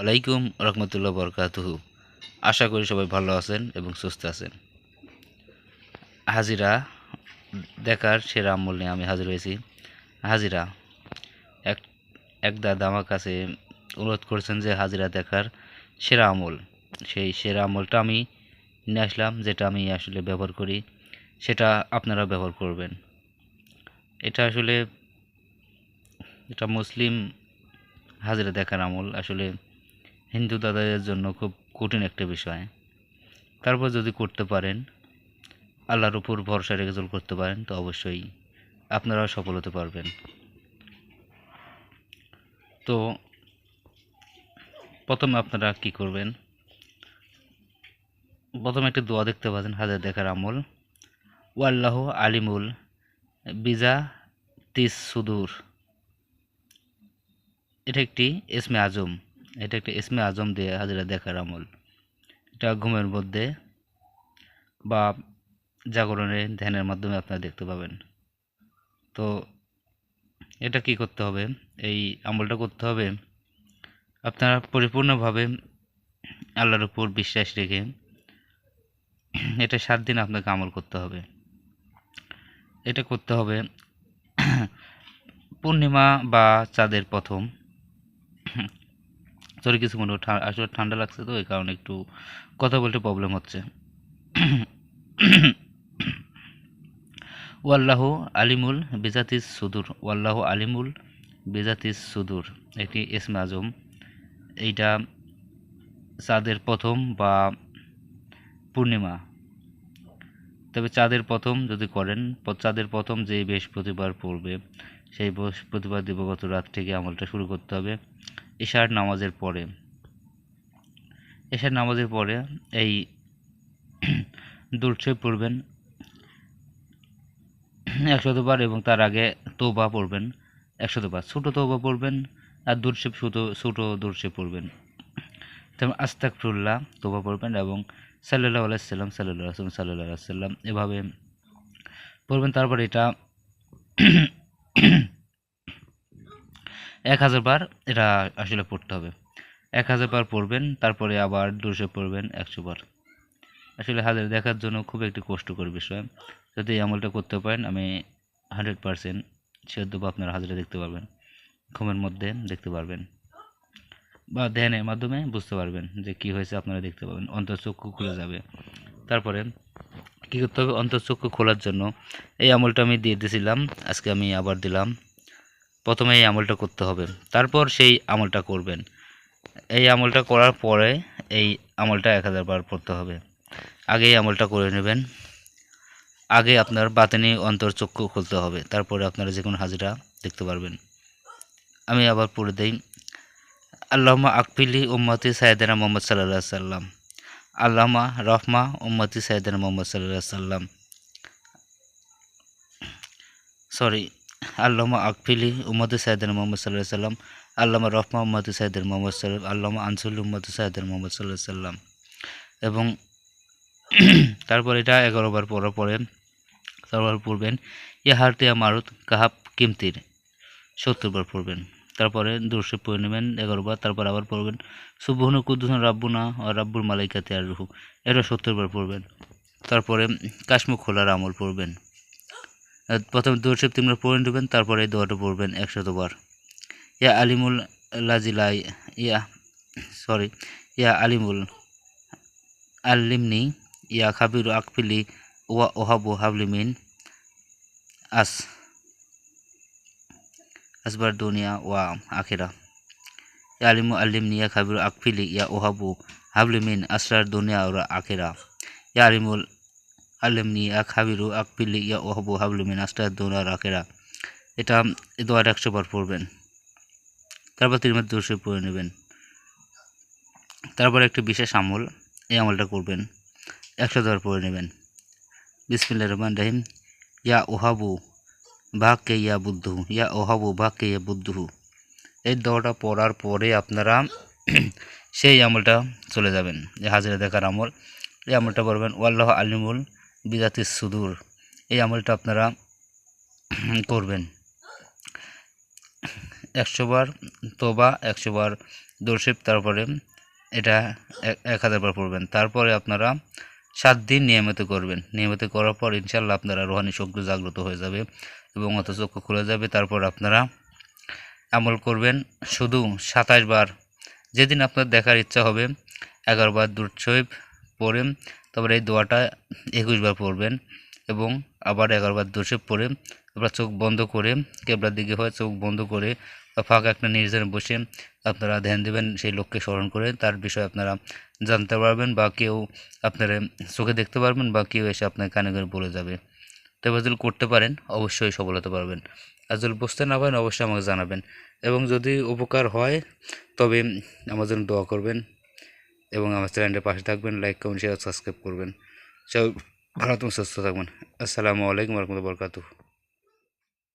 ওয়ালাইকুম রহমতুল্লাহ বরকাতুহু। আশা করি সবাই ভালো আছেন এবং সুস্থ আছেন। হাজিরা দেখার সেরা আমল নিয়ে আমি হাজির হয়েছি। হাজিরা, এক এক দাদা আমার কাছে অনুরোধ করেছেন যে হাজিরা দেখার সেরা আমল। সেই সেরা আমলটা আমি নিয়ে আসলাম, যেটা আমি আসলে ব্যবহার করি, সেটা আপনারা ব্যবহার করবেন। এটা আসলে, এটা মুসলিম হাজিরা দেখার আমল। আসলে হিন্দু দাদাদের জন্য খুব কঠিন একটা বিষয়। তারপর যদি করতে পারেন, আল্লাহর উপর ভরসা রেখে জল করতে পারেন, তো অবশ্যই আপনারাও সফল হতে পারবেন। তো প্রথমে আপনারা কি করবেন? প্রথমে একটা দোয়া দেখতে পাচ্ছেন হাজার দেখার আমল। ওয়াল্লাহ আলিমুল বিজা তিস সুদূর। এটা একটি এসমে আজম। এটা একটা এসমে আজম দিয়ে হাজিরা দেখার আমল। এটা ঘুমের মধ্যে বা জাগরণে ধ্যানের মাধ্যমে আপনারা দেখতে পাবেন। তো এটা কি করতে হবে? এই আমলটা করতে হবে আপনারা পরিপূর্ণভাবে আল্লাহর উপর বিশ্বাস রেখে এটা সাত দিন আপনাকে আমল করতে হবে। এটা করতে হবে পূর্ণিমা বা চাঁদের প্রথম। সরি কিছু মনে আসলে ঠান্ডা লাগছে তো, এই কারণে একটু কথা বলতে প্রবলেম হচ্ছে। ওয়াল্লাহ আলিমুল বেজাতিস সুদূর, ওয়াল্লাহ আলিমুল বেজাতিস সুদূর, একটি এসমে আজম। এইটা চাঁদের প্রথম বা পূর্ণিমা। তবে চাঁদের প্রথম যদি করেন চাঁদের প্রথম যে বৃহস্পতিবার পড়বে, সেই বৃহস্পতিবার দিবগত রাত থেকে আমলটা শুরু করতে হবে। এশার নামাজের পরে এশার নামাজের পরে এই দুলছে পড়বেন, একশতবার এবং তার আগে তোবা পড়বেন, একশতবার। ছোটো তোবা পড়বেন আর দুর্শেপ ছোটো ছোটো দুর্শেপ পড়বেন। তেমন আস্তাকফুল্লাহ তোবা পড়বেন এবং সাল্লাহ আলাইসাল্লাম সাল্লাহ আসলাম সাল্লাহ আলাইসাল্লাম এভাবে পড়বেন। তারপর এটা এক হাজার বার এটা আসলে পড়তে হবে। এক হাজার বার পড়বেন, তারপরে আবার দুশো পড়বেন, একশো বার। আসলে হাজার দেখার জন্য খুব একটি কষ্টকর বিষয়। যদি এই আমলটা করতে পারেন, আমি হান্ড্রেড পারসেন্ট শিওর দেবো আপনারা হাজারে দেখতে পারবেন। ঘুমের মধ্যে দেখতে পারবেন। বা ধ্যানের মাধ্যমে বুঝতে পারবেন যে কি হয়েছে আপনারা দেখতে পাবেন। অন্তর্চক্ষু খুলে যাবে। তারপরে কী করতে হবে? অন্তর্চক্ষু খোলার জন্য এই আমলটা আমি দিয়ে দিয়েছিলাম। আজকে আমি আবার দিলাম। প্রথমে এই আমলটা করতে হবে। তারপর সেই আমলটা করবেন। এই আমলটা করার পরে এই আমলটা এক হাজার বার পড়তে হবে। আগে এই আমলটা করে নেবেন। আগে আপনার বাতেনি অন্তর্চক্ষু খুলতে হবে। তারপরে আপনারা যে কোনো হাজিরা দেখতে পারবেন। আমি আবার পড়ে দিই। আল্লাহমা আকফিলি উম্মতি সাইদানা মোহাম্মদ সাল্লাহ সাল্লাম। আল্লামা রহমা উম্মতি সাইদানা মোহাম্মদ সাল্লাহ সাল্লাম। সরি আল্লামা আকফিলি উম্মতি সাইদানা মোহাম্মদ সাল্লাহ সাল্লাম আল্লামা রহমা উম্মতি সাইদান মোহাম্মদ সাল্লাম আল্লামা আনসুল উম্মতি সাইদান মোহাম্মদ সাল্লাহ সাল্লাম এবং তারপর এটা এগারো বার পড়ার পরে তারপর পড়বেন ইহারতিয়া মারুত কাহাব কিমতির, সত্তর বার পড়বেন। তারপরে দুশো পড়ে নেবেন, এগারো বার, তারপর আবার পড়বেন, সুবহন কুদ্দুসন রাব্বুনা ও রাব্বুল মালাইকাতে আর রুহু, এটা সত্তর বার পড়বেন। তারপরে কাশ্মীর খোলার আমল পড়বেন। প্রথমে দুশো তিনবার পড়ে নেবেন, তারপরে দোয়াটা পড়বেন একশতবার ইয়া আলিমুল লাজিলাই, ইয়া সরি ইয়া আলিমুল আল্লিমনি, ইয়া খাবির আকফিলি, ওয়া ওহাবু হাবলিমিন, আস, আসবার দুনিয়া ওয়া আখিরা। ইয়া আলিমু আল্লিমনি, ইয়া খাবির আকফিলি, ইয়া ওহাবু হাবলিমিন, আসরার দুনিয়া ওরা আখিরা। ইয়া আলিমুল আল্লিমনি হাবিরু খাবিরু আকফিলি ইয়া ওহাবু হাবলিমিন আসরার দুনিয়া আখিরা এটা দোয়াটা একশো বার পড়বেন। তারপর তিরমার দুশো পড়ে নেবেন। তারপর একটি বিশেষ আমল, এই আমলটা করবেন। একশো বার পড়ে নেবেন। বিসমিল্লা রহমান রাহিম। ইয়া ওহাবু ভাগকে ইয়া বুদ্ধু। ইয়া ওহাবু ভাগকে ইয়া বুদ্ধু। এই দোয়াটা পড়ার পরে আপনারা সেই আমলটা চলে যাবেন। যে হাজিরা দেখার আমল। এই আমলটা করবেন ওয়াল্লাহ আলিমুল বিজাতিস সুদূর, এই আমলটা আপনারা করবেন। একশো বার তোবা, একশো বার দর্শিপ, তারপরে এটা এক- এক হাজার বার পড়বেন। তারপরে আপনারা সাত দিন নিয়মিত করবেন। নিয়মিত করার পর ইনশাল্লাহ আপনারা রোহানি শক্তি জাগ্রত হয়ে যাবে এবং অত খুলে যাবে। তারপর আপনারা আমল করবেন শুধু সাতাশ বার। যেদিন আপনার দেখার ইচ্ছা হবে, এগারো বার দুর্ছৈব পড়ে তারপরে এই দোয়াটা একুশ বার পড়বেন এবং আবার এগারো বার দুর্ছৈব পড়ে আপনার চোখ বন্ধ করে কেবলার দিকে হয়, চোখ বন্ধ করে বা ফাঁকা একটা নির্জনে বসে আপনারা ধ্যান দেবেন, সেই লোককে স্মরণ করে তার বিষয়ে আপনারা জানতে পারবেন বা কেউ আপনারা চোখে দেখতে পারবেন বা কেউ এসে আপনার কানে কানে বলে যাবে। তবে যদি করতে পারেন, অবশ্যই সফল হতে পারবেন আর যদি বুঝতে না পারেন, অবশ্যই আমাকে জানাবেন। এবং যদি উপকার হয়, তবে আমার জন্য দোয়া করবেন। এবং আমার চ্যানেলটির পাশে থাকবেন লাইক কমেন্ট শেয়ার সাবস্ক্রাইব করবেন। সব ভালো তুমি সুস্থ থাকবেন। আসসালামু আলাইকুম রহমতুল্লাহ বরকাতুহ।